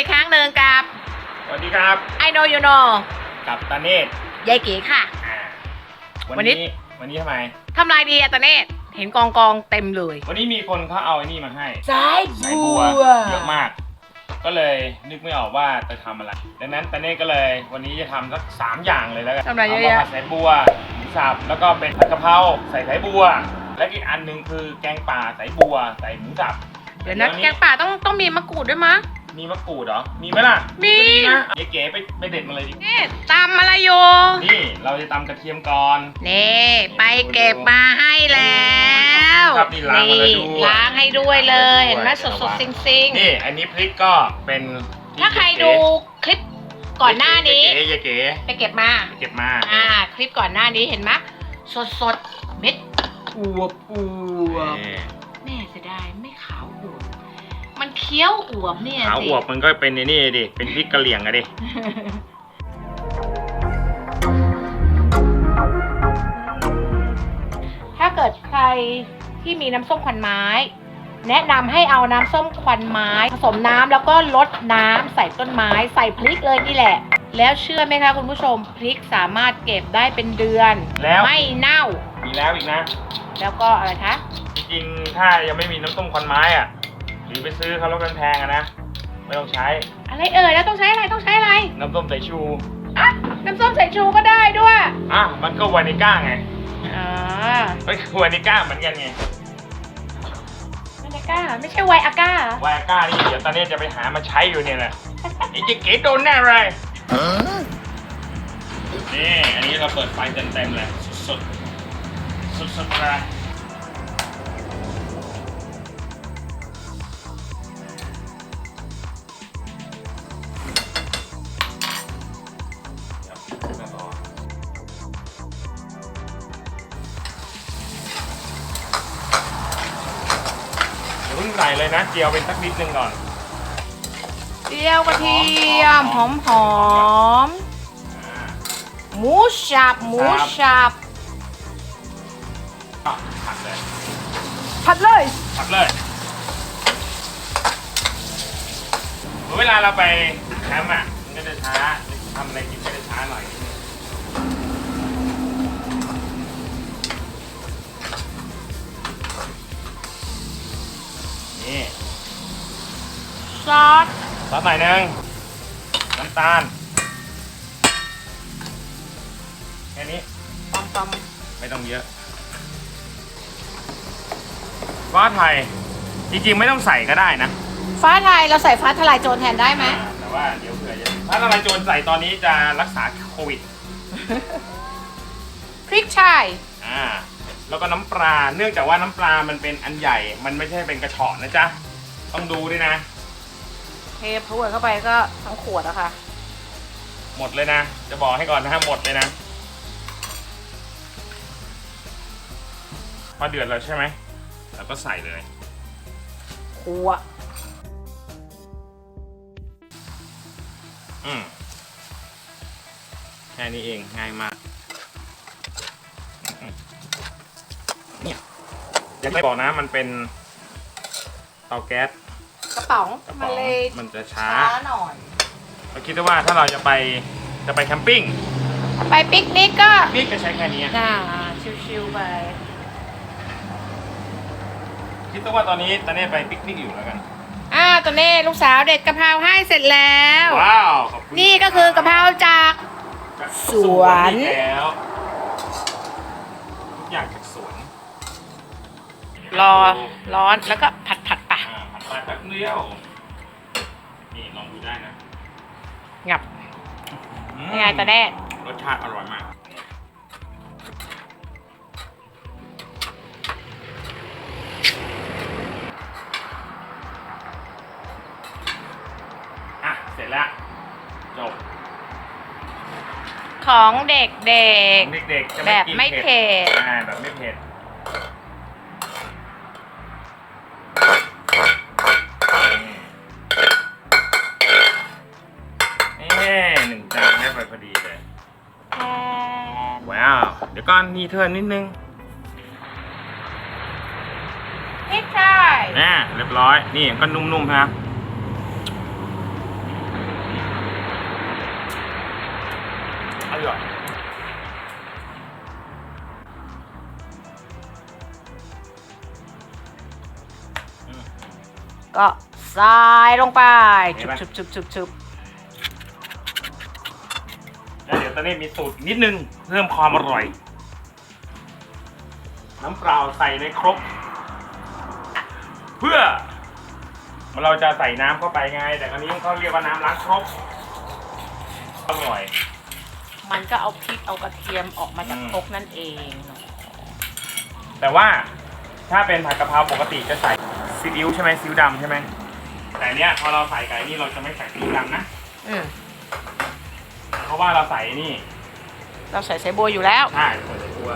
อีกครั้งหนึ่งกับสวัสดีครับ I know you know กับตาเนตยายเก๋ค่ะ อ่าวัวันนนี้นี้ วันนี้ทำไม ทำลายดีอะตาเนตเห็นกองกองๆเต็มเลย วันนี้มีคนเขาเอาไอ้นี่มาให้สายสายบัวเยอะมาก ก็เลยนึกไม่ออกว่าจะทำอะไร ดังนั้นตาเน่ก็เลย วันนี้จะทำสักสามอย่างเลยแล้วกันทำอะไรเยอะามาแยะผัดสายบัวหมูสับแล้วก็เป็นผัดกะเพราใส่สายบัว และอีกอันหนึ่งคือแกงป่าสายบัวใส่หมูสับเดี๋ยวนะแกงป่าต้องต้องมีมะกรูดด้วยมั้ย มีมะกรูดเหรอ มีไหมล่ะมีก็ดีนะเก๋ๆไปไปเด็ดมาเลยดิ นี่ตำอะไรอยู่นี่เราจะตำกระเทียมก่อน นี่ไปเก็บมาให้แล้วครับนี่ล้างมาแล้วด้วยล้างให้ด้วยเลย เห็นไหมสดสดๆซิงซิงๆ นี่ อันนี้พริกก็เป็นที่ถ้าใครดูคลิปก่อนหน้านี้ เก๋ๆเก๋ไปเก็บมา ๆเก็บมาอ่า คลิปก่อนหน้านี้เห็นไหมสดสดๆเม็ดอวบอวบนี่ คี้ยวอวบเนี่ยขาวสิ อวบมันก็เป็นไอ้นี่ดิ เป็นพริกกะเหรี่ยงอะดิ ถ้าเกิดใครที่มีน้ำส้มควันไม้ แนะนำให้เอาน้ำส้มควันไม้ ผสมน้ำแล้วก็ลดน้ำใส่ต้นไม้ใส่พริกเลยนี่แหละ แล้วเชื่อไหมคะคุณผู้ชมพริกสามารถเก็บได้เป็นเดือน แล้ว ไม่เน่า มีแล้วอีกนะ แล้วก็อะไรคะ จริงๆ ถ้ายังไม่มีน้ำส้มควันไม้อะ หรือไปซื้อเขาแล้วกันแพงอะนะ ไม่ต้องใช้อะไรเอ่ยแล้วต้องใช้อะไรต้องใช้อะไรน้ำส้มสายชูอะน้ำส้มสายชูก็ได้ด้วยอะมันก็วานิก้าไงอ่าเฮ้ยวานิก้าเหมือนกันไงไม่ใช่ก้าไม่ใช่ไวอาก้าเหรอวานิก้านี่เดี๋ยวตอนนี้จะไปหามาใช้อยู่เนี่ยแหละไอ้เจ๊เก๋โดนแน่เลยนี่อันนี้เราเปิดไฟเต็มๆเลยสุดๆสุดๆเลย เพิ่งใส่เลยนะเจียวเป็นสักนิดนึงก่อน เจียวกระเทียมหอมหอมอ่าๆหมูสับหมูสับอะผัดเลยผัดเลยผัดเลยเวลาเราไปแคมป์อะมันก็จะช้าทำอะไรกินก็จะช้าหน่อย นี่ซอสซอสหน่อยนึงน้ำตาลแค่นี้ปอมปอมไม่ต้องเยอะฟ้าไทยจริงๆไม่ต้องใส่ก็ได้นะฟ้าไทยเราใส่ฟ้าทลายโจรแทนได้ไหมอ่าแต่ว่าเดี๋ยวเผื่อจะถ้าทลายโจรใส่ตอนนี้จะรักษาโควิด พริกไทยอ่า แล้วก็น้ำปลา เนื่องจากว่าน้ำปลามันเป็นอันใหญ่ มันไม่ใช่เป็นกระชอนนะจ๊ะ ต้องดูด้วยนะ เทพรวดเข้าไปก็ทั้งขวดอะค่ะ หมดเลยนะ จะบอกให้ก่อนนะฮะหมดเลยนะ พอเดือดแล้วใช่ไหม แล้วก็ใส่เลย ขวด อืมแค่นี้เองง่ายมาก อยังไม่บอกนะมันเป็นเตาแก๊สกระป๋องกระป๋มาองเลยมันจะช้าช้าหน่อย เราคิดว่าถ้าเราจะไปจะไปแคมปิ้งไปปิกนิกก็นี่ก็ใช้แค่นี้น่าชิวๆไป คิดว่าตอนนี้ตอนนี้ไปปิกนิกอยู่แล้วกันอ่าตอนนี้ลูกสาวเด็ดกะเพราให้เสร็จแล้ว ว้าวขอบคุณนี่ก็คือกะเพราจาก จากสวน อีกแล้ว รอร้อนแล้วก็ผัดผัดๆไปอ่าผัดไปแป๊บเดียว นี่ลองดูได้นะงับอืมยังไงตาแน่รสชาติอร่อยมาก อะ เสร็จแล้ว จบของเด็ก ของเด็กๆจะๆแบบไม่เผ็ด อ่าแบบไม่เผ็ด มีเทิร์นนิดนึงพริกไทยแน่เรียบร้อย นี่ก็นุ่มๆนะอร่อยก็ใส่ลงไปชุบๆๆบชุบชุแล้วเดี๋ยวตอนนี้มีสูตรนิดนึงเพิ่มความอร่อย น้ำเปล่าใส่ในครกเพื่อเราจะใส่น้ำเข้าไปไง แต่คราวนี้เขาเรียกว่าน้ำล้างครกอร่อย มันก็เอาพริกเอากระเทียมออกมาจากอืมครกนั่นเองแต่ว่าถ้าเป็นผัดกะเพราปกติจะใส่ซีอิ๊วใช่ไหมซีอิ๊วดำใช่ไหมแต่เนี้ยพอเราใส่ไก่นี่เราจะไม่ใส่ซีอิ๊วดำนะอืมเพราะว่าเราใส่นี่ เราใส่ไซบัวอยู่แล้วใช่ใส่ตัว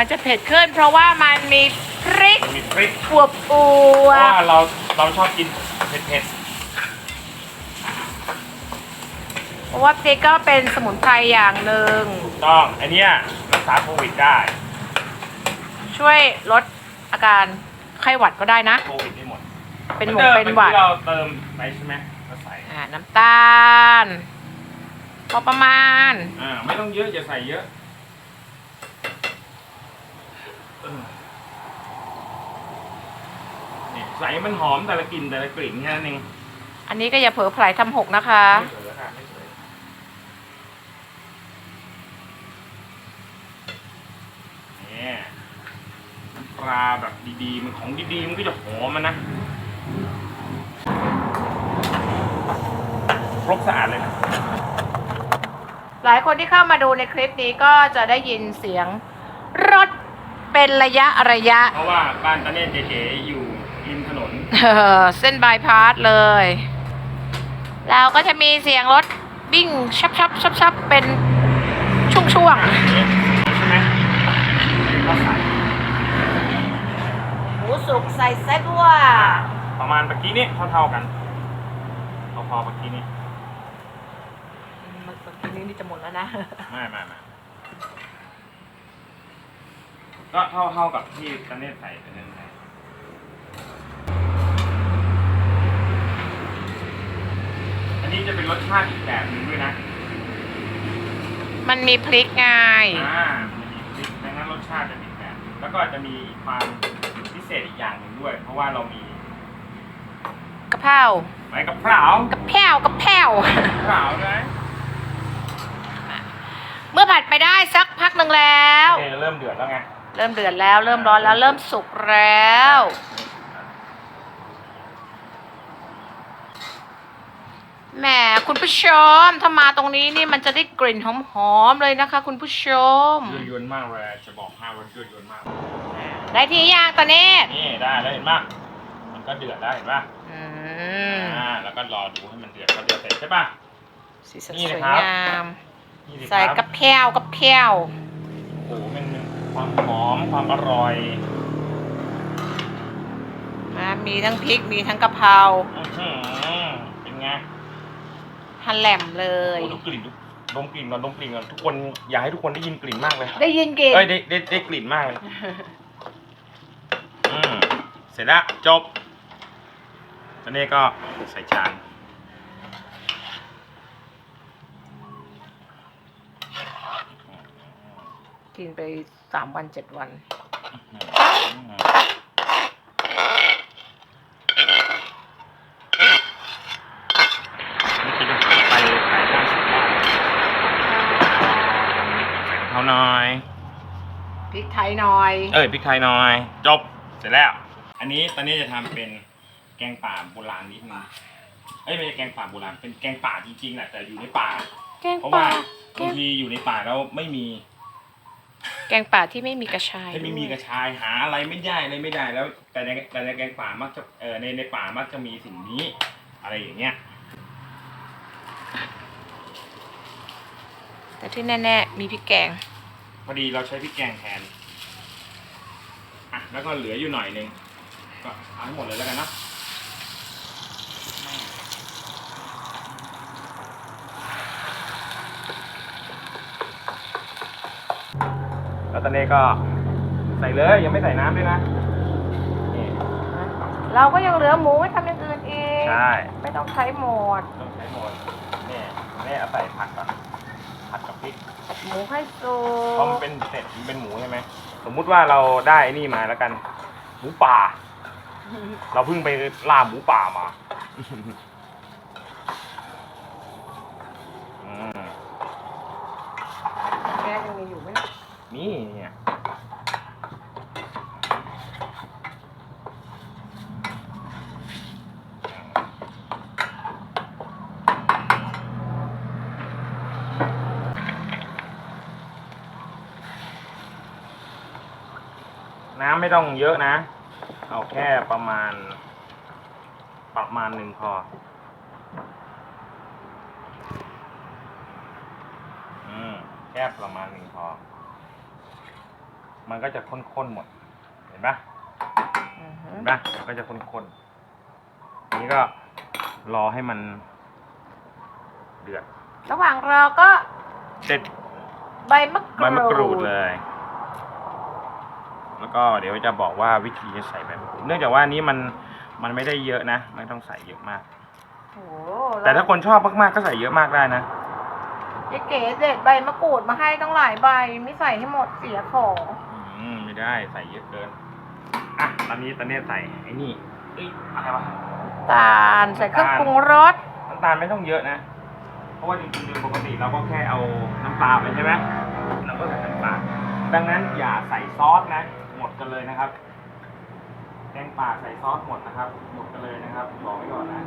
มันจะเผ็ดขึ้น เพราะว่ามันมีพริกมีพริกอวบอเพวราะว่าบเราเราชอบกินเผ็ดเพราะว่าพริกก็เป็นสมุนไพรอย่างหนึ่ง ๆถูกต้อง อันเนี้ยรักษาโควิดได้ช่วยลดอาการไข้หวัดก็ได้นะ โควิดไม่หมดเป็นหมูเป็นหวัดที่เราเติมไปใช่ไหมก็ใส่อ่าน้ำตาล พอประมาณ อ่าไม่ต้องเยอะอย่าใส่เยอะเออ นี่ใส่ให้มันหอมแต่ละกลิ่นแต่ละกลิ่นแค่นั้นเองอันนี้ก็อย่าเผลอไผลทำหกนะคะ ไม่สวยค่ะไม่สวยเนี่ยน้ำปลาแบบดีๆมันของดีๆมันก็จะหอมมันนะครบสะอาดเลยนะหลายคนที่เข้ามาดูในคลิปนี้ก็จะได้ยินเสียงรถ เป็นระยะระยะ เพราะว่าบ้านตาเน่เก๋ๆอยู่ริมถนน เออเส้นบายพาสเลยเราก็จะมีเสียงรถวิ่งชับชับชับชับเป็นช่วงช่วงใช่ไหมก็ใส่ๆหมูสุกใส่ไส้บัวประมาณเมื่อกี้นี้เท่าๆกันพอๆเมื่อกี้นี้เมื่อกี้นี้นี่จะหมดแล้วนะ ไม่ไม่ไม่ ก็เท่าเท่าๆกับที่ตาเน่ใส่ไปนั่นไงอันนี้จะเป็นรสชาติอีกแบบหนึงด้วยนะมันมีพริกไงอ่ามันมีพริกดังนั้นรสชาติจะอีกแบบหนึ่งแล้วก็จะมีความพิเศษอีกอย่างหนึ่งด้วย เพราะว่าเรามีกะเพราใบกะเพรากะเพรากะเพรากะเพราด้วยเมื่อผัดไปได้สักพักหนึ่งแล้วเอเริ่มเดือดแล้วไง เริ่มเดือดแล้ว เริ่มร้อนแล้ว เริ่มสุกแล้ว แหมคุณผู้ชม ถ้ามาตรงนี้นี่มันจะได้กลิ่นหอมๆเลยนะคะ คุณผู้ชม ยั่วยวนมากเลยจะบอกให้ว่ายั่วยวนมาก ได้ทีย่างตอนนี้นี่ได้แล้วเห็นปะมันก็เดือดได้วเห็นปะอืมอ่าแล้วก็รอดูให้มันเดือดพอเดือดเสร็จใช่ปะ สีสันนี่สนะวยครับ งาม นี่สิใส่คกรัระบเพรากระเพรา โอ้โหมันมัน ความหอมความอร่อยนะมีทั้งพริกมีทั้งกะเพราอื้อหือเป็นไงฮันแหลมเลโอ้ย ดูกลิ่นดูดมกลิ่นก่อนดมกลิ่นก่อนทุกคนอยากให้ทุกคนได้ยินกลิ่นมากเลยได้ยินกลิ่นเอ้ยได้ได้ได้กลิ่นมากเลยอืมเสร็จแล้วจบตอนนี้ก็ใส่จาน กินไปสามวันเจ็ดวันอืมนี่คือไปไปข้างสุดบ้านใส่กะเพราหน่อย พริกไทยหน่อย เอ้ยพริกไทยหน่อย จบ เสร็จแล้ว อันนี้ตอนนี้จะทำเป็นแกงป่าโบราณนิดนึงเอ้ยไม่ใช่แกงป่าโบราณ เป็นแกงป่าจริงๆแหละแต่อยู่ในป่า แกงเพราะป่าว่าแกบางงทีอยู่ในป่าแล้วไม่มี แกงป่าที่ไม่มีกระชายถ้าไม่มีด้วยกระชายหาอะไรไม่ได้อะไรไม่ได้แล้ว แต่ในแต่ในแกงป่ามักจะเออในในป่ามักจะมีสิ่งนี้ อะไรอย่างเงี้ยแต่ที่แน่ๆมีพริกแกง พอดีเราใช้พริกแกงแทนอะแล้วก็เหลืออยู่หน่อยนึงก็เอาให้หมดเลยแล้วกันเนาะ แล้วตอนนี้ก็ใส่เลยยังไม่ใส่น้ำด้วยนะเราก็ยังเหลือหมูไว้ทำอย่างอื่นอีกใช่ไม่ต้องใช้หมดต้องใช้หมดนี่แม่เอาใส่ผัดก่อนผัดกับพริกหมูให้สุเพราะมันกเป็นเสร็จมันเป็นหมูใช่ไหมสมมุติว่าเราได้ไอ้นี่มาแล้วกัน หมูป่า เราเพิ่งไปล่าหมูป่ามา อืม แก๊สยังมีอยู่ไหมเนี่ย นี่เนี่ยน้ำไม่ต้องเยอะนะ เอาแค่ประมาณ ประมาณหนึ่งพอ อืม แค่ประมาณหนึ่งพอ มันก็จะข้นๆหมด เห็นปะอือฮึเห็นปะมันก็จะข้นๆนี่ก็รอให้มันเดือด ระหว่างรอก็เสร็จใบมะกรูดใบมะกรูดเลย แล้วก็เดี๋ยวจะบอกว่าวิธีจะใส่ใบมะกรูด เนื่องจากว่าอันนี้มันมันไม่ได้เยอะนะไม่ต้องใส่เยอะมากโอ้โหแต่ถ้าคนชอบมากๆก็ใส่เยอะมากได้นะยายเก๋เด็ดใบมะกรูดมาให้ต้องหลายใบไม่ใส่ให้หมดเสียของ อืมไม่ได้ใส่เยอะเกิน อะตอนนี้ตอนนี้ใส่ไอ้นี่เอ้ยอะไรวะตาลใส่เครื่องปรุงรสน้ำตาลไม่ต้องเยอะนะ เพราะว่าจริงๆโดยปกติเราก็แค่เอาน้ำปลาไปใช่ไหมเราก็ใส่น้ำปลาดังนั้นอย่าใส่ซอสนะ หมดกันเลยนะครับแกงป่าใส่ซอสหมดนะครับ หมดกันเลยนะครับบอกไว้ก่อนนะ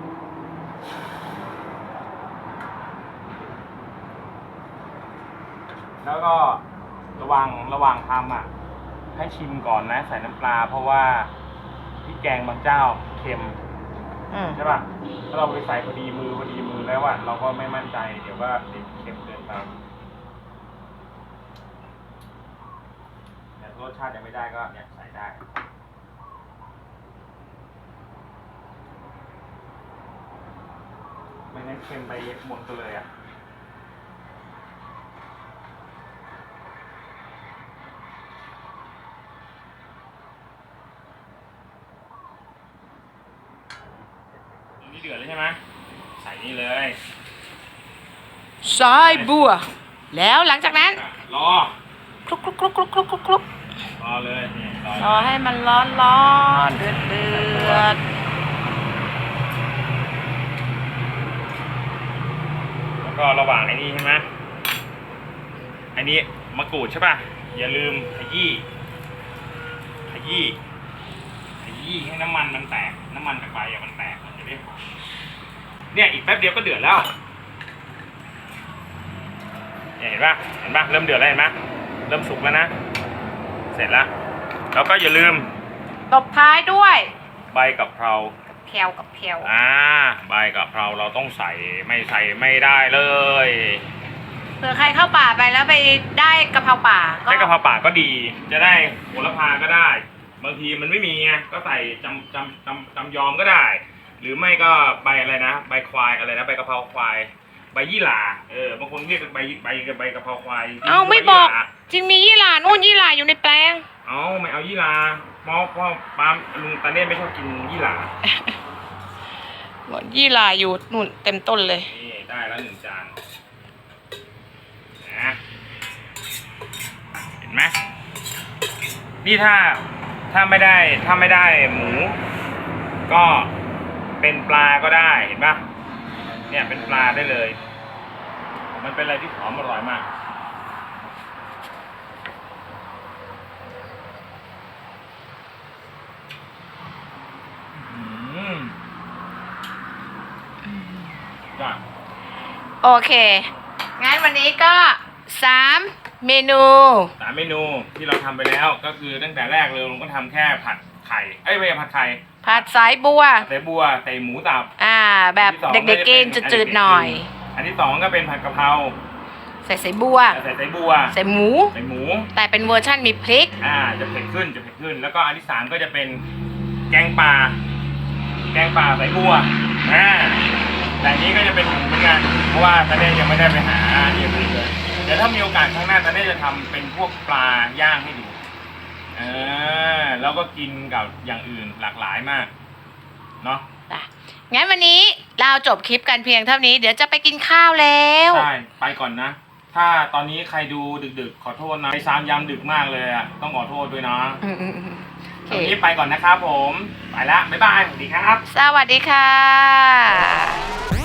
แล้วก็ระหวังระหว่างทำอะ ให้ชิมก่อนนะ ใส่น้ำปลา เพราะว่าพริกแกงบางเจ้าเค็มอืมใช่ป่ะถ้าเราไปใส่พอดีมือพอดีมือแล้วอะเราก็ไม่มั่นใจ เดี๋ยวว่าเด็กเค็มเกินไปแต่รสชาติยังไม่ได้ก็เนี่ยใส่ได้ไม่งั้นเค็มไปหมดตัวเลยอะ เดือดแล้วใช่ไหมใส่นี่เลยสายบัว แล้วหลังจากนั้นรอคลุกคลุกคลุกคลุกคลุกคลุกคลุกรอเลยนี่รอรอให้มันร้อนร้อนเดือดเดือดแล้วก็ระหว่างไอ้นี่ใช่ไหมอันนี้มะกรูดใช่ป่ะอย่าลืมขยี้ขยี้ขยี้ให้น้ำมันมันแตก น้ำมันจากใบอะมันแตกมั นจะได้หอมเนี่ยอีกแป๊บเดียวก็เดือดแล้วเนี่ยเห็นป่ะเห็นป่ะเริ่มเดือดแล้วเห็นป่ะเริ่มสุกแล้วนะ เสร็จแล้ว แล้วก็อย่าลืมตบท้ายด้วย ใบกะเพราแพรวกับแพรวอ่า ใบกะเพราเราต้องใส่ไม่ใส่ไม่ได้เลยเผื่อใครเข้าป่าไปแล้วไปได้กะเพราป่าก็ได้กะเพราป่าก็ดี จะได้โหระพาก็ได้ บางทีมันไม่มีไงก็ใส่จำจำจำจำยอมก็ได้ หรือไม่ก็ใบอะไรนะใบควายอะไรนะใบกะเพราควาย ใบยี่หร่าเออบางคนเรียกใบใบใบกะเพราควายเอาไม่บอก ใยี่หร่าจริงมียี่หร่านู่นยี่หร่าอยู่ในแปลง เอาไม่เอายี่หร่าเพราะเพราะปาล์มลุงตาเน่ไม่ชอบกินยี่หร่ายี่หร่าอยู่นู่นเต็มต้นเลย นี่ได้แล้วหนึ่งจานนะเห็นไหมนี่ถ้าถ้าไม่ได้ถ้าไม่ได้หมู ก็ เป็นปลาก็ได้เห็นปะเนี่ยเป็นปลาได้เลย มันเป็นอะไรที่หอมอร่อยมากอืมจ้ะโอเค งั้นวันนี้ก็สามเมนู สามเมนูที่เราทำไปแล้วก็คือตั้งแต่แรกเลยลุงก็ทำแค่ผัด ไข่เอ้ยไม่ใช่ผัดไข่ผัดสายบัว ใส่บัวใส่หมูตับ อ่า แบบเด็กๆกินจืดๆหน่อย อันที่สองก็เป็นผัดกะเพราใส่สายบัว ใส่ใส่บัวใส่หมู ใส่หมู แต่เป็นเวอร์ชั่นมีพริก อ่า จะเผ็ดขึ้นจะเผ็ดขึ้น แล้วก็อันที่สามก็จะเป็นแกงป่า แกงป่าใส่บัวอ่าแต่อันนี้ก็จะเป็นหมูเหมือนกันเพราะว่าตอนนี้ยังไม่ได้ไปหาอย่างอื่นเลยเดี๋ยวถ้ามีโอกาสข้างหน้าตอนนี้จะทำเป็นพวกปลาย่างให้ดูเออแล้วก็กินกับอย่างอื่นหลากหลายมากเนาะจ้ะงั้นวันนี้เราจบคลิปกันเพียงเท่านี้ เดี๋ยวจะไปกินข้าวแล้ว ใช่ไปก่อนนะ ถ้าตอนนี้ใครดูดึกๆ ขอโทษนะไปซ้ำยำดึกมากเลยอะต้องขอโทษด้วยนะอืมอืมอืมโอเค วันนี้ไปก่อนนะครับผม ไปละบ๊ายบายสวัสดีครับ สวัสดีค่ะ